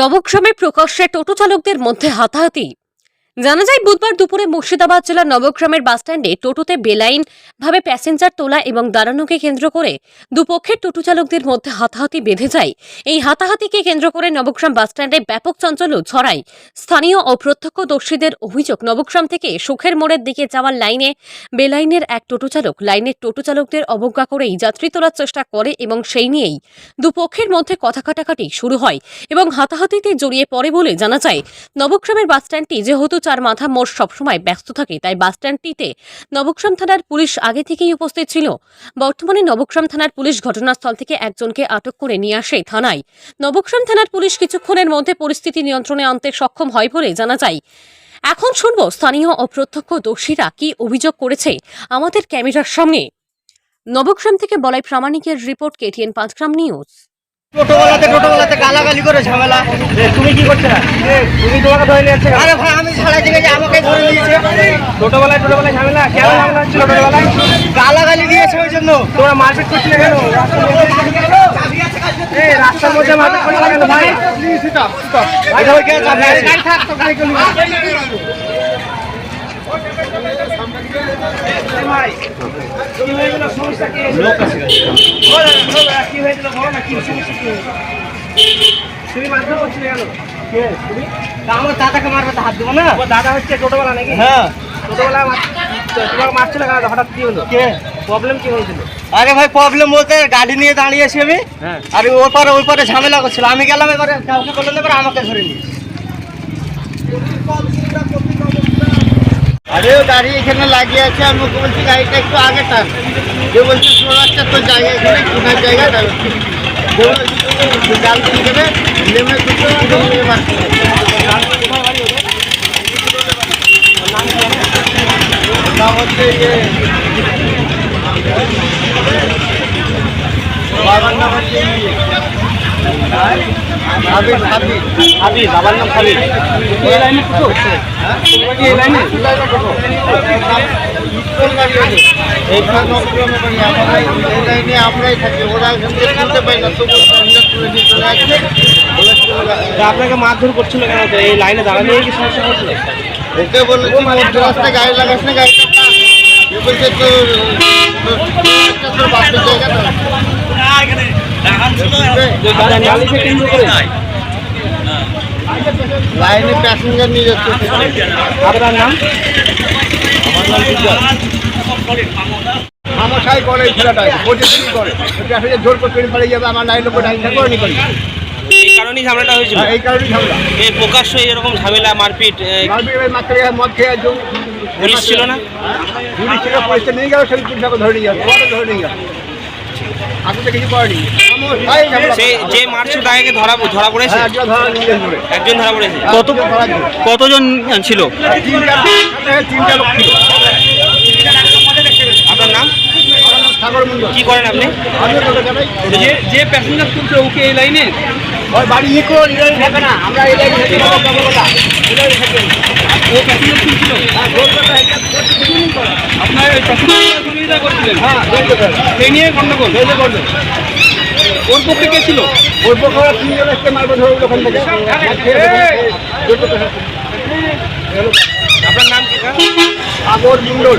নবগ্রামে প্রকাশ্যে টোটো চালকদের মধ্যে হাতাহাতি। জানা যায়, বুধবার দুপুরে মুর্শিদাবাদ জেলার নবগ্রামের বাসস্ট্যান্ডে টোটোতে বেলাইন ভাবে প্যাসেঞ্জার তোলা এবং দাঁড়ানোকে কেন্দ্র করে দুপক্ষের টোটো চালকদের মধ্যে হাতাহাতি বেঁধে যায়। এই হাতাহাতিকে কেন্দ্র করে নবগ্রাম বাসস্ট্যান্ডে ব্যাপক চাঞ্চল্য ছড়ায়। স্থানীয় ও প্রত্যক্ষদর্শীদের অভিযোগ, নবগ্রাম থেকে সুখের মোড়ের দিকে যাওয়ার লাইনে বেলাইনের এক টোটো চালক, লাইনের টোটো চালকদের অবজ্ঞা করেই যাত্রী তোলার চেষ্টা করে এবং সেই নিয়েই দুপক্ষের মধ্যে কথা কাটাকাটি শুরু হয় এবং হাতাহাতিতে জড়িয়ে পড়ে বলে জানা যায়। নবগ্রামের বাসস্ট্যান্ডটি যেহেতু চার মাথা মোড় সবসময় ব্যস্ত থাকে, তাই বাসস্ট্যান্ডটিতে নবগ্রাম থানার পুলিশ আগে থেকেই উপস্থিত ছিল। বর্তমানে নবগ্রাম থানার পুলিশ ঘটনাস্থল থেকে একজনকে আটক করে নিয়ে আসে থানায়। নবগ্রাম থানার পুলিশ কিছুক্ষণের মধ্যে পরিস্থিতি নিয়ন্ত্রণে আনতে সক্ষম হয় বলে জানা যায়। এখন শুনব স্থানীয় ও প্রত্যক্ষদর্শীরা কি অভিযোগ করেছে আমাদের ক্যামেরার সামনে। নবগ্রাম থেকে বলাই প্রামাণিকের রিপোর্ট কেটিএন পাঁচগ্রাম নিউজ। টোটোওয়ালাতে টোটোওয়ালাতে গালাগালি করে ঝামেলা। তুমি কি করছ? না তুমি তোমাকে ধরে নিয়ে যাচ্ছে আরে ভাই আমি ছাড়াই থেকে যে আমাকে ধরে নিয়েছে। ছোটবেলায় ছোটবেলায় ঝামেলা? কেন ঝামেলা হচ্ছিল ছোটবেলায় গালাগালি দিয়েছে ওই জন্য। তোমরা মারপিট করছিলে কেন? রাস্তার মধ্যে মারপিট করছিলে কেন ভাই? আরে ভাই কে চাবি গাড়ি থাক তো গাড়ি করলি আমার দাদাকে মারবে হাত দেবো না দাদা হচ্ছে ছোটবেলা নাকি হ্যাঁ ছোটবেলা তোমার মারছিল কেন হঠাৎ কি হলো কে প্রবলেম কি হয়েছিল আরে ভাই প্রবলেম বলতে গাড়ি নিয়ে দাঁড়িয়ে দাঁড়িয়েছি আমি। হ্যাঁ। আর ওই পারে ওই পারে ঝামেলা করছিল। আমি গেলাম এবারে কাউকে বললেন এবারে আমাকে ধরে নিয়ে। আরে গাড়ি এখানে লাগিয়ে আছে আমি বলছি গাড়িটা একটু আগে টান যে বলছে সোনারটা তোর জায়গা এখানে কোনার জায়গা জাল হবে। নাম হচ্ছে ইয়ে বাবার নাম হচ্ছে ইয়ে। বাবার নাম এই লাইনে এই লাইনে। আপনাকে মারধর করছিল কেন? এই লাইনে দাঁড়ানো কি সমস্যা হচ্ছিল ওকে বলেছি মধ্য রাস্তায় গাড়ি লাগাস না গাড়ি। বলছে তোর জায়গা তো আপনার নালিশে কেন্দ্র করে লাইনে প্যাসেঞ্জার নিয়ে যাচ্ছে। আপনার নাম? হামশাই করে এই ছেলেটা করে। প্যাসেঞ্জার জোর করে পালিয়ে যাবে আমার লাইন লোক লাইন থাকবে নি করি। এই কারণেই ঝামেলাটা হয়েছিল। হ্যাঁ, এই কারণেই ঝামেলা। এই প্রকাশ্য এরকম ঝামেলা মারপিট মদ খেয়ে পুলিশ ছিল না? পুলিশ ছিল পুলিশে নিয়ে গেল সেই ধরে নিয়ে যাবে। ধরে নিয়ে যাবে। আগে তো কিছু করেনি সে যে মারছিল তাকে ধরা ধরা পড়েছে? হ্যাঁ একজন ধরা পড়েছে? কত কতজন ছিল? তিনটা। লোক ছিল। আপনার নাম? কি করেন আপনি? যে প্যাসেঞ্জার তুলছে ওকে এই লাইনে বাড়ি নিকো ইরানি থাকে না আমরা এই লাইনে থাকি ও প্যাসেঞ্জার আপনার ওই প্যাসেঞ্জার করছিলেন? হ্যাঁ সেই নিয়ে গন্ডগোল? করে ওর পক্ষে কে ছিল? ওর পক্ষে তিনজন এসছে মারবে ধরে ওখান থেকে। আপনার নাম কি স্যার? সাগর মন্ডল